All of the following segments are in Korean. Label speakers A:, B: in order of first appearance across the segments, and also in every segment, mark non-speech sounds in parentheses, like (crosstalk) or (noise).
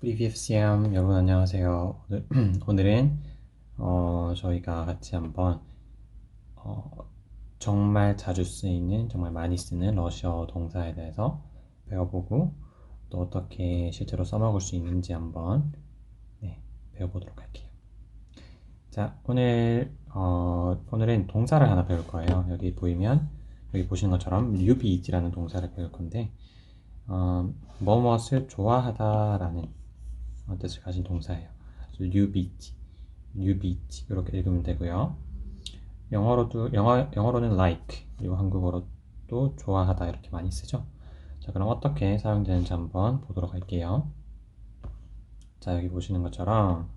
A: 프리비에스엠 여러분 안녕하세요. 오늘, (clears throat) 오늘은 어, 저희가 같이 한번 어, 정말 자주 쓰이는 정말 많이 쓰는 러시아어 동사에 대해서 배워보고 또 어떻게 실제로 써먹을 수 있는지 한번 네, 배워보도록 할게요. 자 오늘 어, 오늘은 동사를 하나 배울 거예요. 여기 보이면 여기 보시는 것처럼 류비이지라는 동사를 배울 건데 어, 무엇을 좋아하다라는 뜻을 가진 동사예요. 류비지, 류비지 이렇게 읽으면 되고요. 영어로도 영어 영어로는 like 그리고 한국어로도 좋아하다 이렇게 많이 쓰죠. 자 그럼 어떻게 사용되는지 한번 보도록 할게요. 자 여기 보시는 것처럼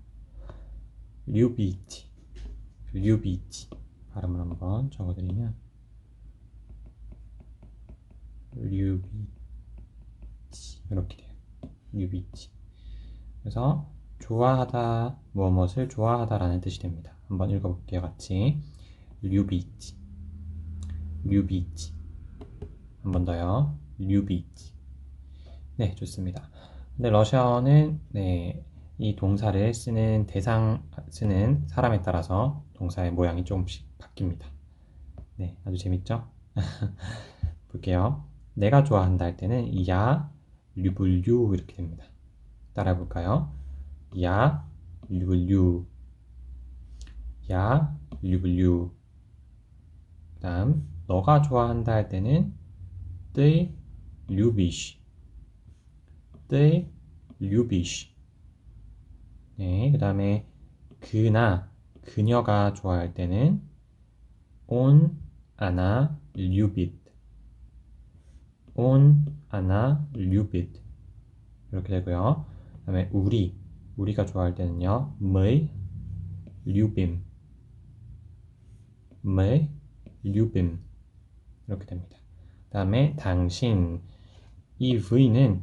A: 류비지, 류비지 발음을 한번 적어드리면 류비지 이렇게 돼요. 류비지 그래서 좋아하다, 무엇을 좋아하다 라는 뜻이 됩니다. 한번 읽어볼게요, 같이. 류비치, 류비치. 한번 더요. 류비치. 네, 좋습니다. 근데 러시아어는 네, 이 동사를 쓰는 대상 쓰는 사람에 따라서 동사의 모양이 조금씩 바뀝니다. 네, 아주 재밌죠? (laughs) 볼게요. 내가 좋아한다 할 때는 야, 류불류 이렇게 됩니다. 따라 볼까요? 야, 류류. 야, 류류. 그 다음, 너가 좋아한다 할 때는 떼, 류비시. 떼, 류비시. 네, 그 다음에 그나, 그녀가 좋아할 때는 온, 아나, 류빗. 온, 아나, 류빗. 이렇게 되고요. 다음에 우리 우리가 좋아할 때는요 my 류빔. my 류빔. 이렇게 됩니다. 다음에 당신. 이 v는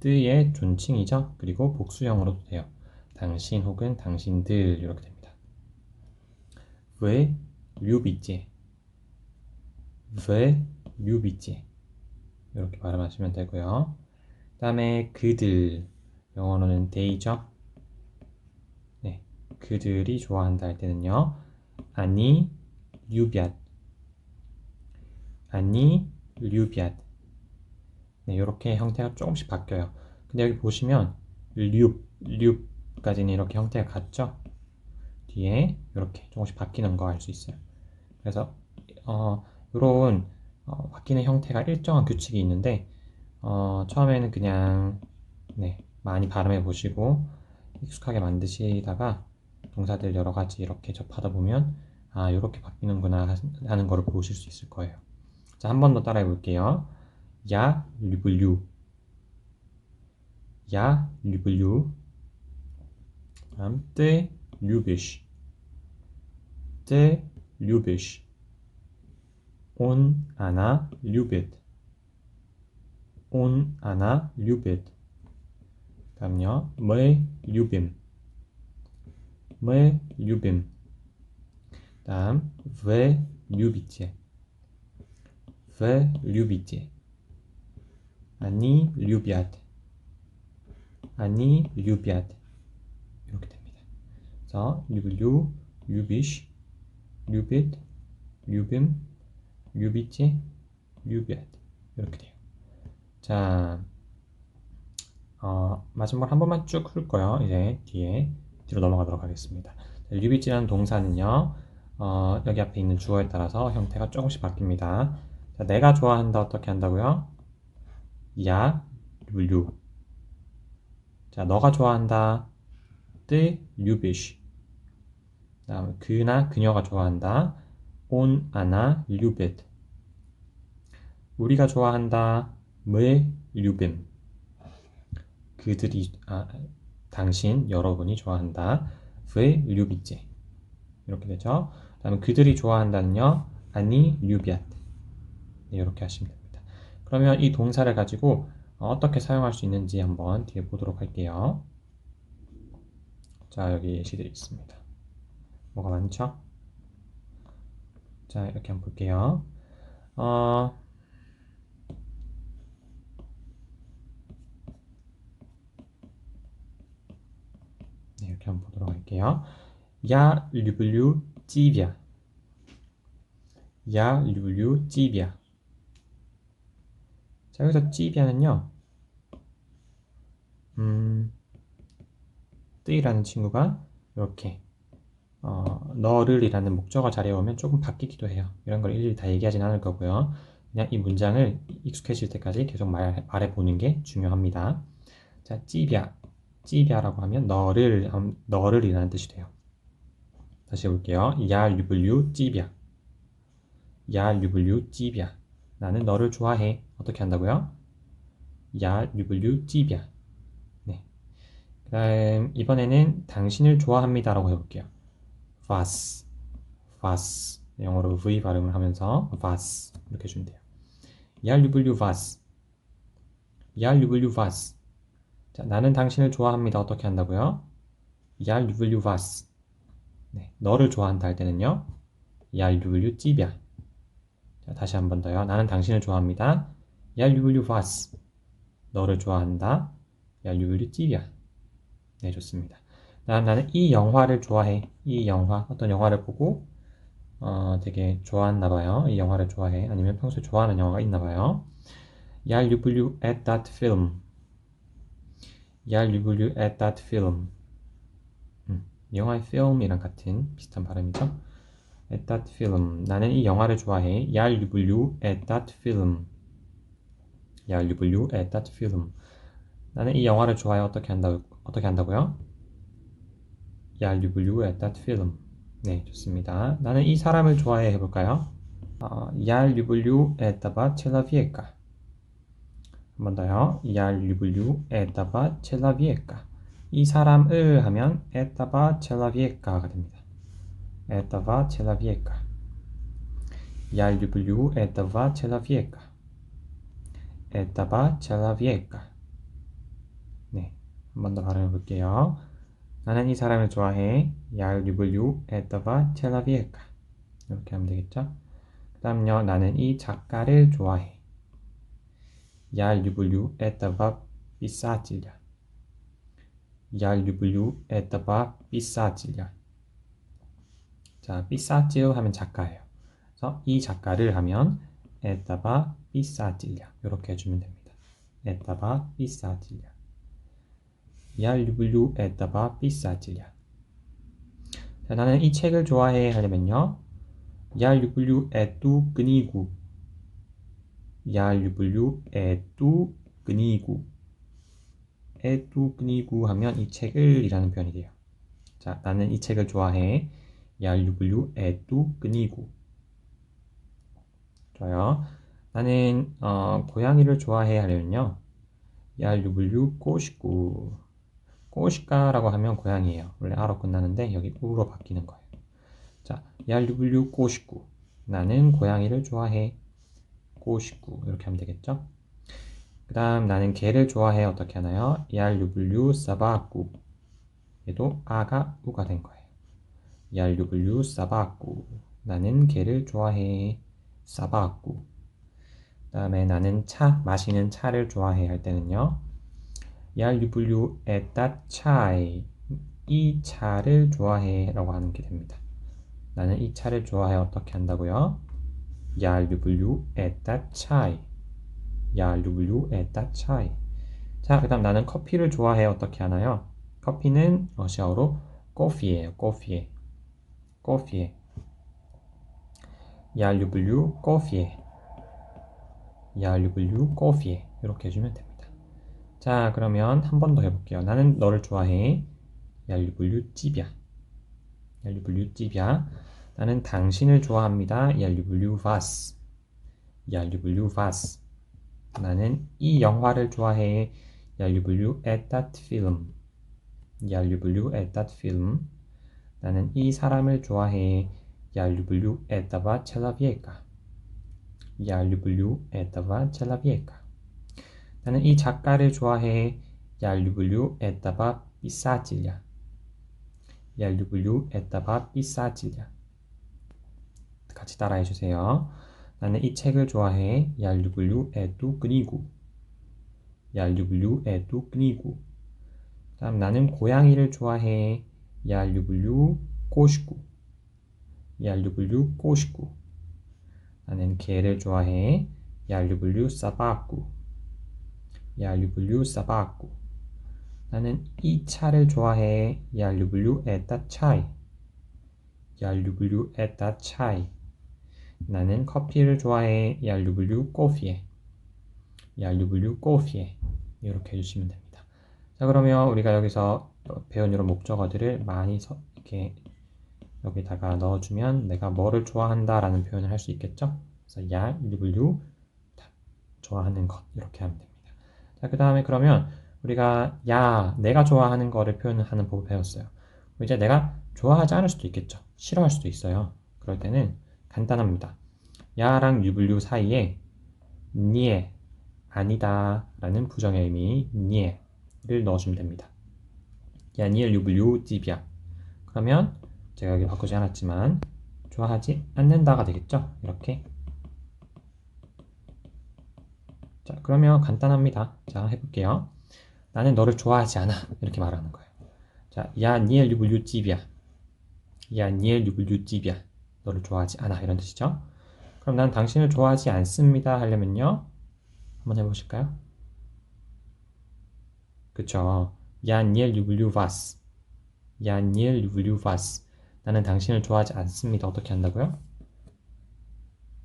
A: 뜨의 존칭이죠? 그리고 복수형으로도 돼요. 당신 혹은 당신들. 이렇게 됩니다. 왜? 류비제 왜? 류비제 이렇게 발음하시면 되고요. 그 다음에 그들. 영어로는 데이죠. 네, 그들이 좋아한다 할 때는요. 아니 류비앗 아니 류비앗 네, 이렇게 형태가 조금씩 바뀌어요. 근데 여기 보시면 류, 류까지는 이렇게 형태가 같죠? 뒤에 이렇게 조금씩 바뀌는 거 알 수 있어요. 그래서 어, 이런 어, 바뀌는 형태가 일정한 규칙이 있는데 어, 처음에는 그냥 네, 많이 발음해 보시고 익숙하게 만드시다가 동사들 여러 가지 이렇게 접하다 보면 아 이렇게 바뀌는구나 하는 거를 보실 수 있을 거예요. 자, 한 번 더 따라해 볼게요. 야, 류블류. 야, 류블류. 다음, 때, 류비시. 때, 류비시. 온, 아나, 류빗. 온, 아나, 류빗. 다음요. мы любим. мы любим. 다음 вы любите. вы любите. они любят. они любят. 이렇게 됩니다. 그래서 люблю, любишь, любит, любим, любите, любят. 이렇게 돼요. 자, 어, 마지막으로 한 번만 쭉 훑 거요. 이제 뒤에 뒤로 넘어가도록 하겠습니다. 류비지라는 동사는요. 어, 여기 앞에 있는 주어에 따라서 형태가 조금씩 바뀝니다. 자, 내가 좋아한다 어떻게 한다고요? 야, 류. 자, 너가 좋아한다. 때, 류비시. 다음 그나 그녀가 좋아한다. 온 아나 류벳. 우리가 좋아한다. 물 류빔. 그들이 아, 당신 여러분이 좋아한다. 그의 류비제 이렇게 되죠. 다음 그들이 좋아한다는요. 아니 류비아테 네, 이렇게 하시면 됩니다. 그러면 이 동사를 가지고 어떻게 사용할 수 있는지 한번 뒤에 보도록 할게요. 자 여기 예시들이 있습니다. 뭐가 많죠? 자 이렇게 한번 볼게요. 어, 이렇게 한번 보도록 할게요. 야 류블류 찌비야. 야 류블류 찌비야. 자, 여기서 찌비야는요. 음. 뜨이라는 친구가 이렇게 어, 너를이라는 목적어 자리에 오면 조금 바뀌기도 해요. 이런 걸 일일이 다 얘기하진 않을 거고요. 그냥 이 문장을 익숙해질 때까지 계속 말, 말해보는 게 중요합니다. 자, 찌비야. 찌비아라고 하면 너를, 너를이라는 뜻이 돼요. 다시 해볼게요. 야, 류블류, 찌비아. 야, 류블류, 찌비아. 나는 너를 좋아해. 어떻게 한다고요? 야, 류블류, 찌비아. 네. 그 다음, 이번에는 당신을 좋아합니다라고 해볼게요. was, was. 영어로 V 발음을 하면서 was. 이렇게 해주면 돼요. 야, 류블류, was. 야, 류블류, was. 자, 나는 당신을 좋아합니다. 어떻게 한다고요? 야, 류블류, was. 네, 너를 좋아한다 할 때는요. 야, 류블류, 찌비아. 자, 다시 한 번 더요. 나는 당신을 좋아합니다. 야, 류블류, was. 너를 좋아한다. 야, 류블류, 찌비아. 네, 좋습니다. 다음 나는 이 영화를 좋아해. 이 영화 어떤 영화를 보고 어, 되게 좋아했나 봐요. 이 영화를 좋아해. 아니면 평소에 좋아하는 영화가 있나 봐요. 야, you blew at that film. 야, blew at that film. 음, 영화의 film이랑 같은 비슷한 발음이죠. at that film. 나는 이 영화를 좋아해. 야, blew at that film. 야, blew at that film. 나는 이 영화를 좋아해. 어떻게 한다 어떻게 한다고요? 야, blew at that film. 네, 좋습니다. 나는 이 사람을 좋아해 해볼까요? 어, 야, blew at the 첼라비에까. 한번 더요. the 첼라비에까. 이 사람을 하면 the 첼라비에까가 됩니다. the 첼라비에까. at the 첼라비에까. the 첼라비에까. 네, 한 번 더 발음해 볼게요. 나는 이 사람을 좋아해. 야, 리블유 에더바 텔라비에카. 이렇게 하면 되겠죠? 그 다음요. 나는 이 작가를 좋아해. 야, 리블유 에더바 비싸질려. 야, 리블유 에더바 비싸질려. 자, 비싸질 하면 작가예요. 그래서 이 작가를 하면 에더바 비싸질려. 이렇게 해주면 됩니다. 에더바 비싸질려. 야 люблю этого писателя. 자, 나는 이 책을 좋아해 하려면요. Я люблю эту книгу. Я люблю эту книгу. эту книгу 하면 이 책을 이라는 표현이 돼요. 자, 나는 이 책을 좋아해. Я люблю эту книгу. 좋아요. 나는 어, 고양이를 좋아해 하려면요. Я люблю кошку. 꼬시까라고 하면 고양이에요. 원래 아로 끝나는데 여기 우로 바뀌는 거예요. 자, 얄류블류 꼬시꾸. 나는 고양이를 좋아해. 59 이렇게 하면 되겠죠? 그 다음 나는 개를 좋아해 어떻게 하나요? ERW 사바꾸 얘도 아가 우가 된 거예요. ERW 사바꾸 나는 개를 좋아해. 사바꾸 그 다음에 나는 차 마시는 차를 좋아해 할 때는요. ERW 에따 차이 이 차를 좋아해 라고 하는 게 됩니다. 나는 이 차를 좋아해 어떻게 한다고요? 야 люблю этот чай. 야 люблю этот чай. 자, 그 다음 나는 커피를 좋아해 어떻게 하나요? 커피는 러시아어로 кофе, кофе, кофе. 야 люблю кофе. 야 люблю кофе. 이렇게 해주면 됩니다. 자, 그러면 한 번 더 해볼게요. 나는 너를 좋아해. 얄류블류 찌비야. 얄류블류 찌비야. 나는 당신을 좋아합니다. 얄류블류 바스. 얄류블류 바스. 나는 이 영화를 좋아해. that film. 얄류블류 at that film. 나는 이 사람을 좋아해. the 첼라비에까. 얄류블류 at the 첼라비에까. 나는 이 작가를 좋아해. 얄류블류 에따바 비 같이 따라해 주세요. 나는 이 책을 좋아해. 얄루글루 에뚜 끄니구. 얄루글루 에뚜 끄니구. 다음 나는 고양이를 좋아해. 얄루글루 꼬시구. 얄루글루 꼬시구. 나는 개를 좋아해. 얄루글루 사바구. 얄루글루 사바구. 나는 이 차를 좋아해. 얄루글루 에따 차이. 얄루글루 에따 차이. 나는 커피를 좋아해. 얄루블류 꼬피에. 얄루블류 꼬피에. 이렇게 해주시면 됩니다. 자, 그러면 우리가 여기서 배운 이런 목적어들을 많이 서, 이렇게 여기다가 넣어주면 내가 뭐를 좋아한다 라는 표현을 할 수 있겠죠? 그래서 얄루블류 좋아하는 것 이렇게 하면 됩니다. 자, 그 다음에 그러면 우리가 야, 내가 좋아하는 거를 표현하는 법을 배웠어요. 이제 내가 좋아하지 않을 수도 있겠죠. 싫어할 수도 있어요. 그럴 때는 간단합니다. 야랑 유불류 사이에 니에 아니다 라는 부정의 의미 니에를 넣어주면 됩니다. 야 니에 유불류 집이야. 그러면 제가 여기 바꾸지 않았지만 좋아하지 않는다가 되겠죠. 이렇게 자 그러면 간단합니다. 자 해볼게요. 나는 너를 좋아하지 않아 이렇게 말하는 거예요. 자, 야 니에 유불류 집이야. 야 니에 유불류 집이야. 너를 좋아하지 않아 이런 뜻이죠. 그럼 난 당신을 좋아하지 않습니다 하려면요. 한번 해보실까요? 그쵸. 야 니엘 유블류 바스. 야 니엘 유블류 바스. 나는 당신을 좋아하지 않습니다. 어떻게 한다고요?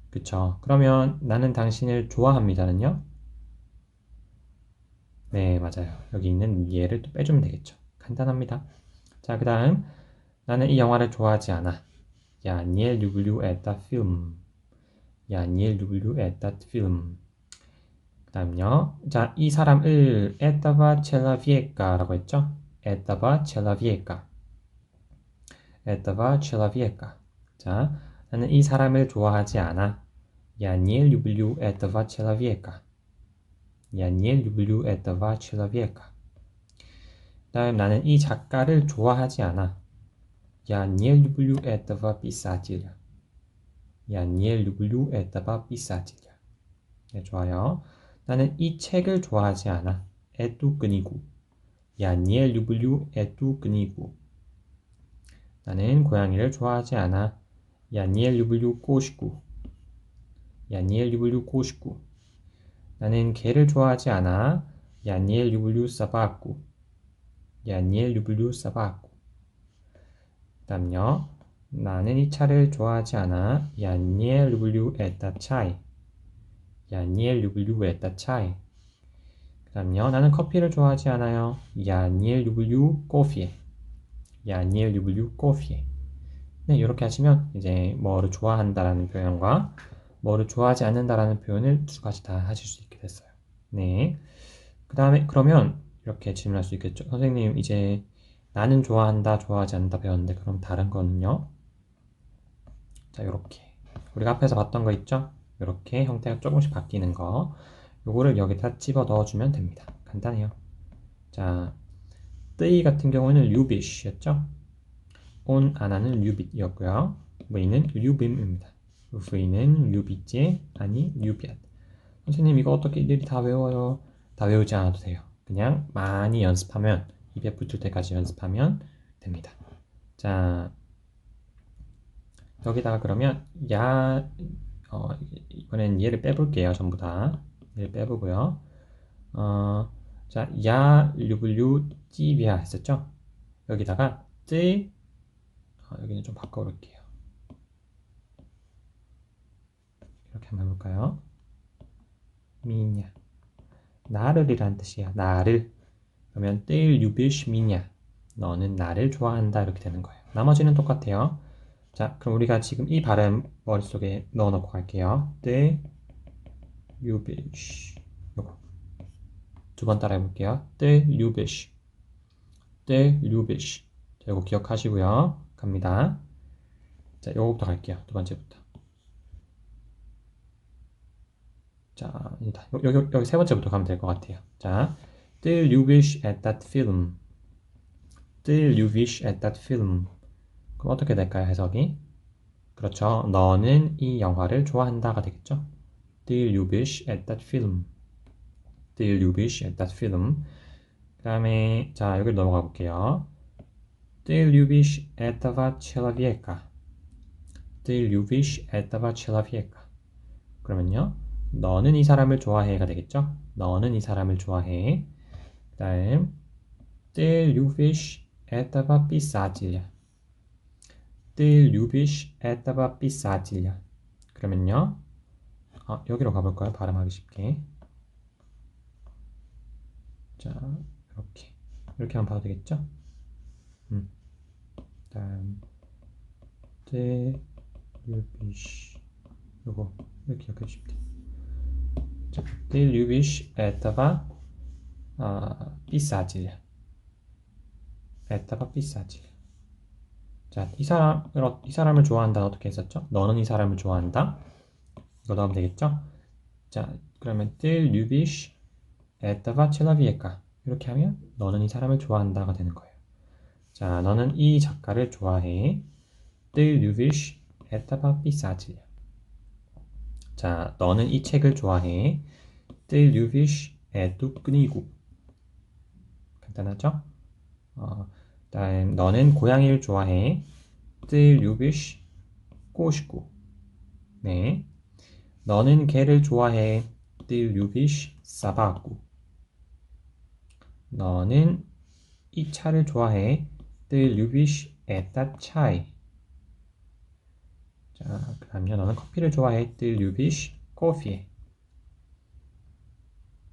A: 그쵸. 그러면 나는 당신을 좋아합니다는요? 네, 맞아요. 여기 있는 얘를 또 빼주면 되겠죠. 간단합니다. 자, 그 다음 나는 이 영화를 좋아하지 않아. 야, 니엘 유블류 에따 필름. 야, 니엘 유블류 에따 필름. 그 다음요. 자, 이 사람을 에따바 첼라비에까라고 했죠? 에따바 첼라비에까. 에따바 첼라비에까. 자, 나는 이 사람을 좋아하지 않아. 야, 니엘 유블류 에따바 첼라비에까. Я не люблю этого человека. 다음 나는 이 작가를 좋아하지 않아. Я не люблю этого писателя. Я не люблю этого писателя. 네, 좋아요. 나는 이 책을 좋아하지 않아. Эту книгу. Я не люблю эту книгу. 나는 고양이를 좋아하지 않아. Я не люблю кошку. Я не люблю кошку. 나는 개를 좋아하지 않아. Я не люблю собаку. Я не люблю собаку. 남녀 나는 이 차를 좋아하지 않아. 야니에 루블류 에따 차이. 야니에 루블류 에따 차이. 그다음요. 나는 커피를 좋아하지 않아요. 야니에 루블류 코피에. 야니에 루블류 코피에. 네, 이렇게 하시면 이제 뭐를 좋아한다라는 표현과 뭐를 좋아하지 않는다라는 표현을 두 가지 다 하실 수 있게 됐어요. 네. 그다음에 그러면 이렇게 질문할 수 있겠죠. 선생님 이제 나는 좋아한다, 좋아하지 않는다 배웠는데 그럼 다른 거는요? 자, 이렇게 우리가 앞에서 봤던 거 있죠? 이렇게 형태가 조금씩 바뀌는 거 요거를 여기다 집어 넣어주면 됩니다. 간단해요. 자, 뜨이 같은 경우는 류빗이었죠? 온 아나는 류빗이었고요. V는 류빔입니다. V는 류빗지 아니 류빗. 선생님 이거 어떻게 일일이 다 외워요? 다 외우지 않아도 돼요. 그냥 많이 연습하면 입에 붙을 때까지 연습하면 됩니다. 자 여기다가 그러면 야 어, 이번엔 얘를 빼볼게요. 전부 다 얘를 빼보고요. 어, 자, 야, 류블류, 찌비아 했었죠? 여기다가 찌 어, 여기는 좀 바꿔볼게요. 이렇게 한번 해볼까요? 미냐 나를이란 뜻이야. 나를 그러면 뜰 유비시 미냐 너는 나를 좋아한다 이렇게 되는 거예요. 나머지는 똑같아요. 자, 그럼 우리가 지금 이 발음 머릿속에 넣어놓고 갈게요. 뜰 유비시 요거 두 번 따라 해 볼게요. 뜰 유비시 뜰 유비시 자, 이거 기억하시고요. 갑니다. 자, 요거부터 갈게요. 두 번째부터. 자, 여기, 여기, 여기 세 번째부터 가면 될 것 같아요. 자, Did you wish at that film? Did you wish at that film? 그럼 어떻게 될까요, 해석이? 그렇죠. 너는 이 영화를 좋아한다가 되겠죠. Did you wish at that film? Did you wish at that film? 그 다음에 자 여기로 넘어가 볼게요. Ты любишь этого человека. Ты любишь этого человека. 그러면요. 너는 이 사람을 좋아해가 되겠죠? 너는 이 사람을 좋아해. 그 다음 Ты любишь этого писателя. Ты любишь этого писателя. 그러면요. 아, 여기로 가볼까요? 발음하기 쉽게. 자, 이렇게. 이렇게 하면 봐도 되겠죠? 음. 다음, 때, любишь. 요거, 이렇게 기억해 주시면 돼요. 자, ты любишь этого 어, 비싸지. 베타가 비싸지. 자, 이 사람, 이 사람을 좋아한다. 어떻게 했었죠? 너는 이 사람을 좋아한다. 이거 넣으면 되겠죠? 자, 그러면 뜰 뉴비쉬 에타바 첼라비에까 이렇게 하면 너는 이 사람을 좋아한다가 되는 거예요. 자, 너는 이 작가를 좋아해. 뜰 뉴비쉬 에타바 비싸지. 자, 너는 이 책을 좋아해. 뜰 뉴비쉬 에뚜 끄니구 간단하죠? 어, 다음 너는 고양이를 좋아해. Du liebst 꼬시고. 네. 너는 개를 좋아해. Du liebst 사바구. 너는 이 차를 좋아해. Du liebst eta chai. 자, 그다음에 너는 커피를 좋아해. Du liebst coffee.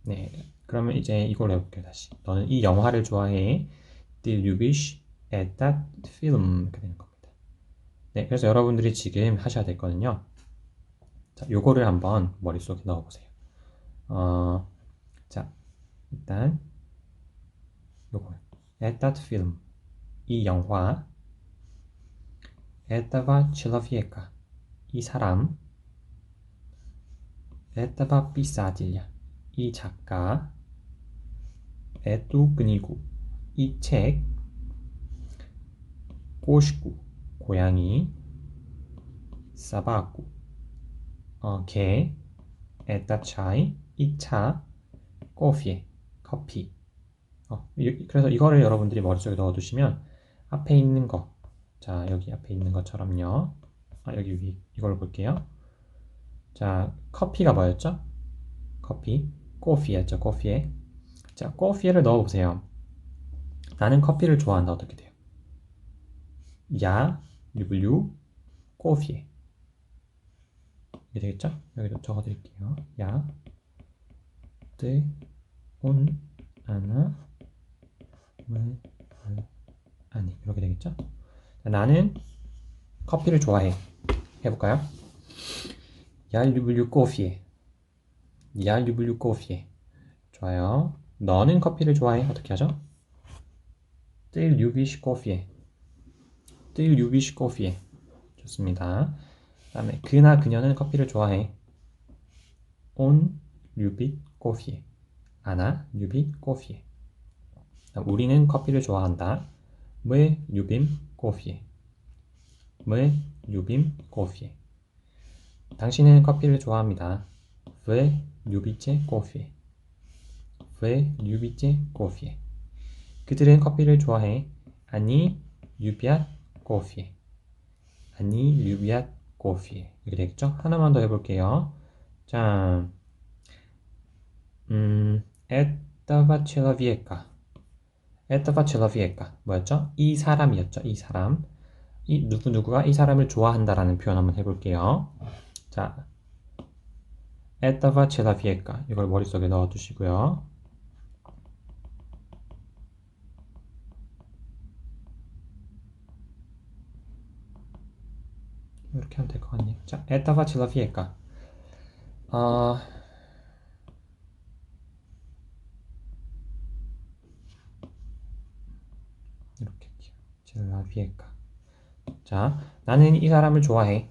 A: 네. 그러면 이제 이걸 해볼게요 다시. 너는 이 영화를 좋아해? Did you wish at that film? 이렇게 되는 겁니다. 네 그래서 여러분들이 지금 하셔야 될 거는요. 자 요거를 한번 머릿속에 넣어보세요. 어, 자 일단 요거. At that film. 이 영화. 에따바 칠라피에카 이 사람. 에따바 비싸딜야 이 작가의 또 그니고 이 책 꼬시고 고양이 사바고 어, 개 에따차이 이차 꼬피에, 커피. 어, 이, 그래서 이거를 여러분들이 머릿속에 넣어두시면 앞에 있는 거 자 여기 앞에 있는 것처럼요. 아, 여기 위 이걸 볼게요. 자 커피가 뭐였죠? 커피. 꼬피였죠, 꼬피에. 자, 꼬피에를 넣어보세요. 나는 커피를 좋아한다. 어떻게 돼요? 야, 유블유, 꼬피에. 이게 되겠죠? 여기도 적어드릴게요. 야, 데, 온, 아나, 물, 아니. 이렇게 되겠죠? 나는 커피를 좋아해. 해볼까요? 야, 유블유, 꼬피에. Я люблю кофе. 좋아요. 너는 커피를 좋아해. 어떻게 하죠? Ты любишь кофе. Ты любишь кофе. 좋습니다. 다음에 그나 그녀는 커피를 좋아해. Он любит кофе. 아나 любит кофе. 우리는 커피를 좋아한다. Мы любим кофе. Мы любим кофе. 당신은 커피를 좋아합니다. Вы 뉴비체 커피. 왜 뉴비체 커피? 그들은 커피를 좋아해. 아니 유비앗 커피. 아니 유비앗 커피. 이렇게 되겠죠? 하나만 더 해볼게요. 자, 음, 에타바 첼라비에카. 에타바 첼라비에카. 뭐였죠? 이 사람이었죠. 이 사람. 이 누구 누구가 이 사람을 좋아한다라는 표현 한번 해볼게요. 자, 에따바 체다 피에카 이걸 머릿속에 넣어두시고요. 이렇게 하면 될 것 같네요. 자, 에따바 제다 비에까 아... 어, 이렇게 제다 비에까 자, 나는 이 사람을 좋아해.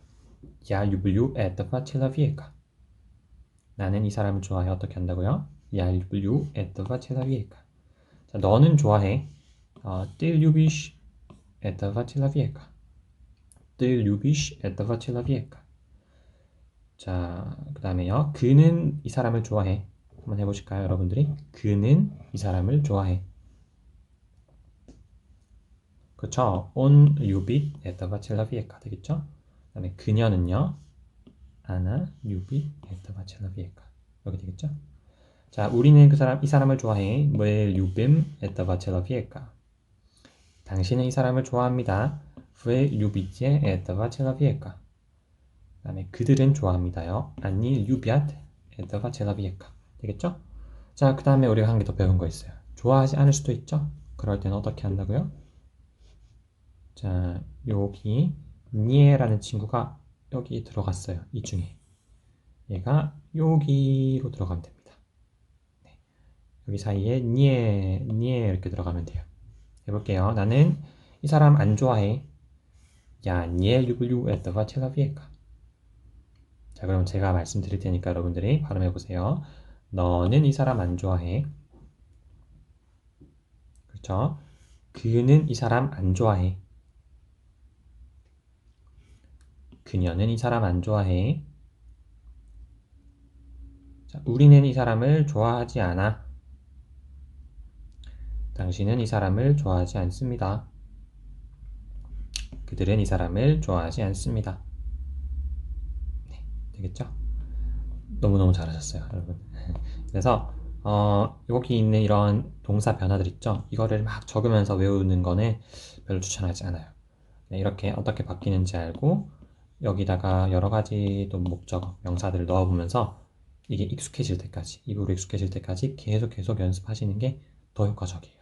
A: 야, 유블유 에따바 제다 비에까 나는 이 사람을 좋아해. 어떻게 한다고요? 얄유 에터가 텔라비에카. 자, 너는 좋아해. 뜰유비쉬 에터가 텔라비에카. 뜰유비쉬 에터가 텔라비에카. 자, 그 다음에요. 그는 이 사람을 좋아해. 한번 해보실까요, 여러분들이? 그는 이 사람을 좋아해. 그쵸? 온 유빛 에터가 텔라비에카 되겠죠? 그 다음에 그녀는요. 아나 유비 에터바 첼라비에카 여기 되겠죠? 자 우리는 그 사람 이 사람을 좋아해 멜 유빔 에터바 첼라비에카. 당신은 이 사람을 좋아합니다 후에 유비제 에터바 첼라비에카. 그 다음에 그들은 좋아합니다요 아니 유비아트 에터바 첼라비에카 되겠죠? 자 그 다음에 우리가 한 개 더 배운 거 있어요 좋아하지 않을 수도 있죠? 그럴 때는 어떻게 한다고요? 자 여기 니에라는 친구가 여기 들어갔어요. 이 중에. 얘가 여기로 들어가면 됩니다. 네. 여기 사이에 니에, 니에 이렇게 들어가면 돼요. 해볼게요. 나는 이 사람 안 좋아해. 야, 니에 유블유 에더가 체라비에카. 자, 그럼 제가 말씀드릴 테니까 여러분들이 발음해보세요. 너는 이 사람 안 좋아해. 그렇죠? 그는 이 사람 안 좋아해. 그녀는 이 사람 안 좋아해. 자, 우리는 이 사람을 좋아하지 않아. 당신은 이 사람을 좋아하지 않습니다. 그들은 이 사람을 좋아하지 않습니다. 네, 되겠죠? 너무너무 잘하셨어요, 여러분. (laughs) 그래서 어, 여기 있는 이런 동사 변화들 있죠? 이거를 막 적으면서 외우는 거는 별로 추천하지 않아요. 네, 이렇게 어떻게 바뀌는지 알고 여기다가 여러 가지 또 목적, 명사들을 넣어보면서 이게 익숙해질 때까지, 입으로 익숙해질 때까지 계속 계속 연습하시는 게 더 효과적이에요.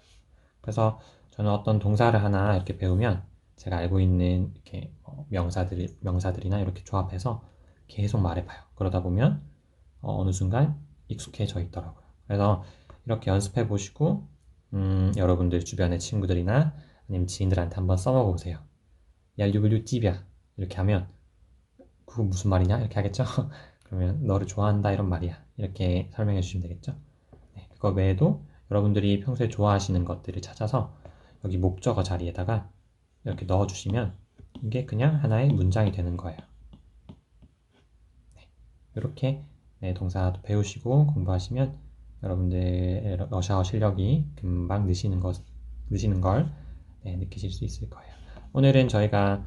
A: 그래서 저는 어떤 동사를 하나 이렇게 배우면 제가 알고 있는 이렇게 어, 명사들, 명사들이나 이렇게 조합해서 계속 말해봐요. 그러다 보면 어, 느 순간 익숙해져 있더라고요. 그래서 이렇게 연습해 보시고 음, 여러분들 주변의 친구들이나 아니면 지인들한테 한번 써먹어 보세요. 야, 유블유 띠비야 이렇게 하면 그거 무슨 말이냐 이렇게 하겠죠? (laughs) 그러면 너를 좋아한다 이런 말이야 이렇게 설명해 주시면 되겠죠? 네, 그거 외에도 여러분들이 평소에 좋아하시는 것들을 찾아서 여기 목적어 자리에다가 이렇게 넣어 주시면 이게 그냥 하나의 문장이 되는 거예요. 네, 이렇게 네, 동사도 배우시고 공부하시면 여러분들의 러시아어 실력이 금방 느시는 것, 느시는 걸 네, 느끼실 수 있을 거예요. 오늘은 저희가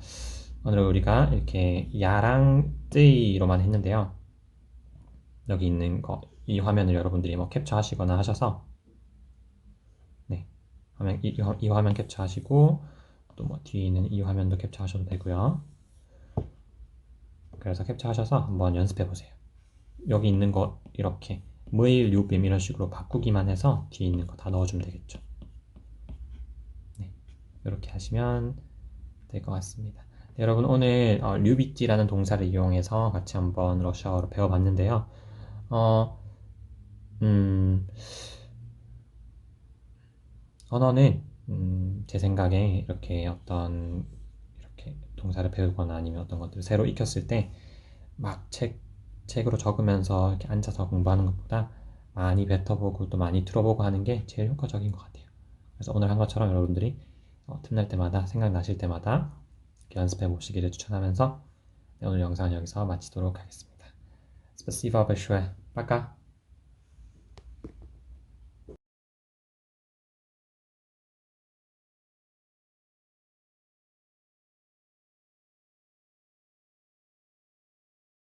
A: 오늘 우리가 이렇게 야랑 뜨이로만 했는데요. 여기 있는 거, 이 화면을 여러분들이 뭐 캡처하시거나 하셔서 네, 화면 이, 이 화면 캡처하시고 또 뭐 뒤에 있는 이 화면도 캡처하셔도 되고요. 그래서 캡처하셔서 한번 연습해 보세요. 여기 있는 거 이렇게 뭐일 유빔 이런 식으로 바꾸기만 해서 뒤에 있는 거 다 넣어주면 되겠죠. 네, 이렇게 하시면 될 것 같습니다. 네, 여러분 오늘 어, 류비티라는 동사를 이용해서 같이 한번 러시아어로 배워봤는데요. 어, 음, 언어는 음, 제 생각에 이렇게 어떤 이렇게 동사를 배우거나 아니면 어떤 것들을 새로 익혔을 때 막 책, 책으로 적으면서 이렇게 앉아서 공부하는 것보다 많이 뱉어보고 또 많이 들어보고 하는 게 제일 효과적인 것 같아요. 그래서 오늘 한 것처럼 여러분들이 어, 틈날 때마다 생각나실 때마다 연습해 보시기를 추천하면서 네, 오늘 영상 여기서 마치도록 하겠습니다. 스페시바 베슈에 빠까